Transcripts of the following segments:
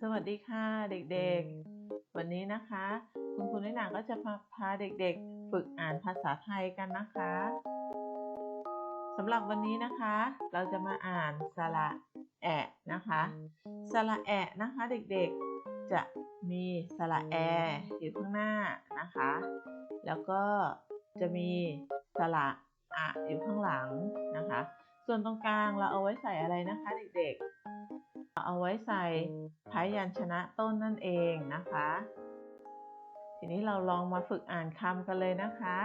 สวัสดีค่ะเด็กๆ วันนี้นะคะ คุณครูน้อยหนาก็จะพาพาเด็กๆ ฝึกอ่านภาษาไทยกันนะคะสำหรับวันนี้นะคะ เราจะมาอ่านสระแอะนะคะสระแอะนะคะเด็กๆจะมีสระแออยู่ข้างหน้านะคะ แล้วก็จะมีสระอะอยู่ข้างหลังนะคะ ส่วนตรงกลางเราเอาไว้ใส่อะไรนะคะเด็กๆเเอาไว้ใส่พยัญชนะต้นนั่นเองนะคะ ทีนี้เราลองมาฝึกอ่านคำกันเลยนะคะ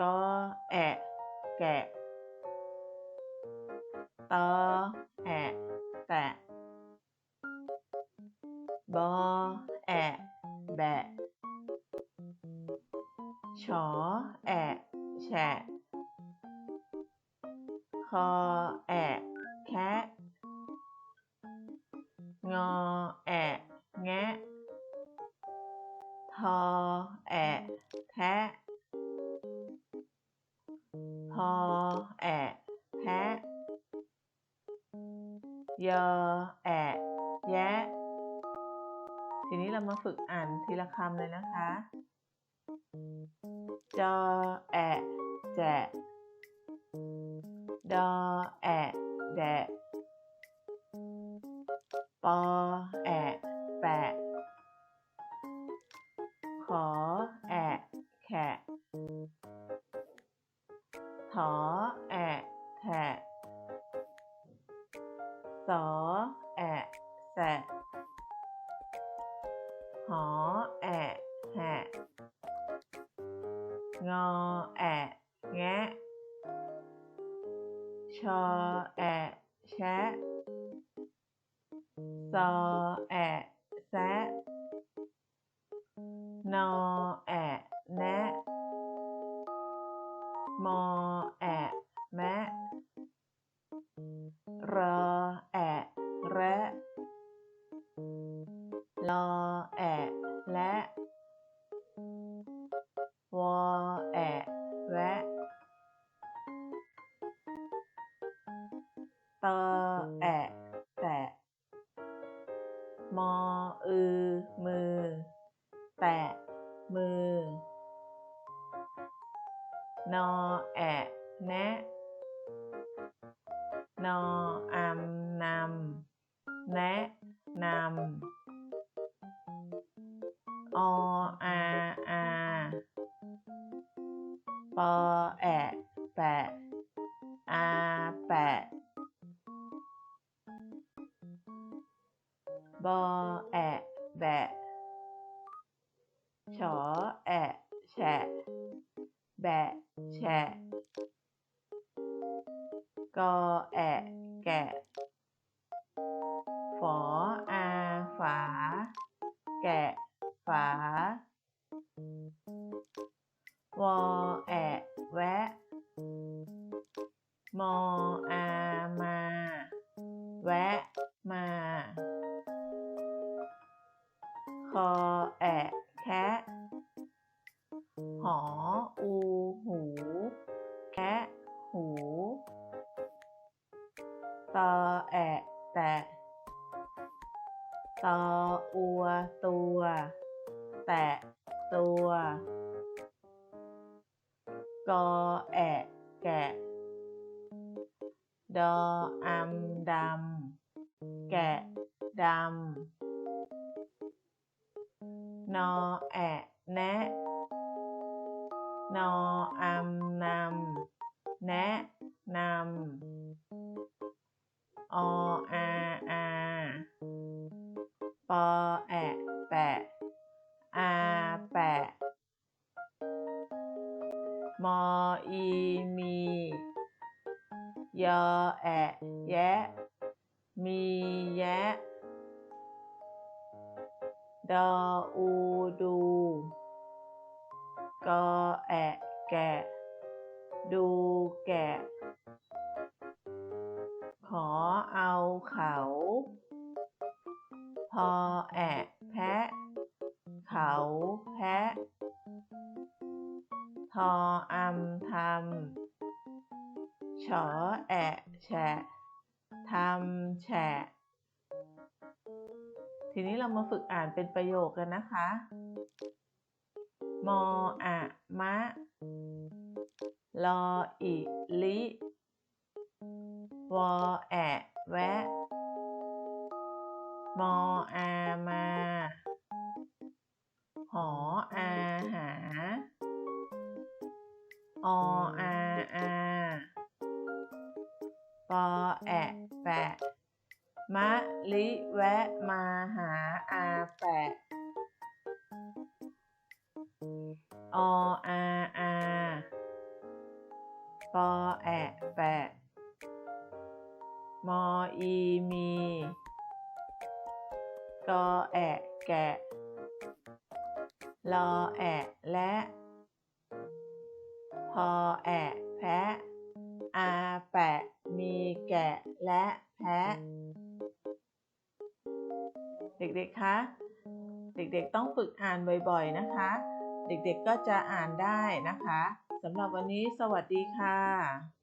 ก็แอะแกะตอแอะแตะบอแอะแบะ ชอแอะแฉะ คอแอะแคะงอแอะแงะทอแอะแทะพอแอะแพะยอแอะแยะ ทีนี้เรามาฝึกอ่านทีละคำเลยนะคะ จอแอะแจะ ดอแอะแดะปอแอะแปะ ขอแอะแขะถอแอะแถะสอแอะแสะหอแอะแหะงอ ชอแอะแชะซอแอะแซะนอแอะแนะมอแอะแมะรอแอะแระลอแอะ มอ อือ มือ แตะ มือ นอ แอะ แนะ นออำนำแนะนำ ออาอาปอแอะ แปะอา บอแอะแบะชอแอะแฉะแบะแฉะกอแอะแกะฝออาฝา แกะฝา คอแอะแคะหออูหูแคะหูตอแอะแตะตออัวตัว แตะตัวกอแอะแกะ ดออำดำ แกะดำ นอแอะแนะนออำนำแนะนำออาอาปอแอะแปะอาแปะมออีมียอแอะแยะมีแยะ ดออูดู กอแอะแกะ ดูแกะ ขอเอาเขา พอแอะแพะ เขาแพะ ทออำทำชอแอะแฉะทำแฉะ ทีนี้เรามาฝึกอ่านเป็นประโยคกันนะคะ มออะมะ ลออิลิ วอแอะแวะ มออามา หออาหา ออาอาปอแอะแปะ มะลิแวะมาหาอาแปะ ออาอาปอแอะแปะ มออีมี กอแอะแกะ ลอแอะและพอแอะแพะอาแปะ มีแกะและแพะ เด็กๆ คะ เด็กๆ ต้องฝึกอ่านบ่อยๆ นะคะ เด็กๆ ก็จะอ่านได้นะคะสำหรับวันนี้สวัสดีค่ะ